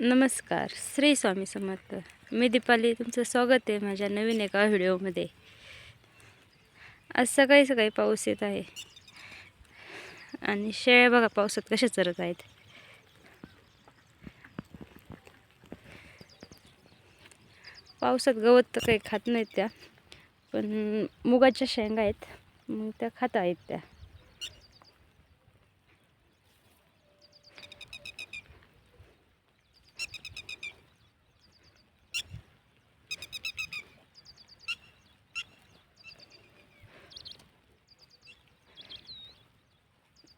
नमस्कार श्री स्वामी समर्थ. मी दीपाली तुमचं स्वागत आहे माझ्या नवीन एका व्हिडिओमध्ये. आज सकाळी सकाळी पाऊस येत आहे. आणि शेळ्या बघा पावसात कशा चरत आहेत. पावसात गवत तर काही खात नाहीत त्या पण मुगाच्या शेंगा आहेत. मग त्या खात आहेत त्या.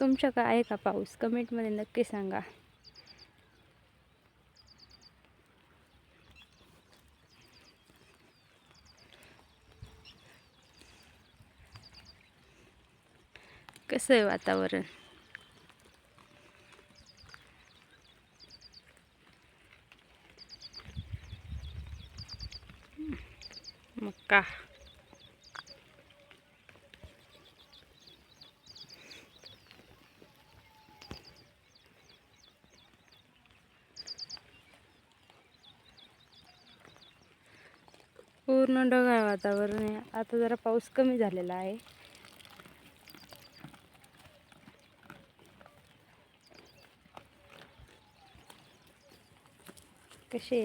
तुमच्याकडे आहे का पाऊस? कमेंटमध्ये नक्की सांगा. कसं आहे वातावरण? मक्का. पूर्ण ढगाळ वातावरण आहे. आता जरा पाऊस कमी झालेला आहे. कशी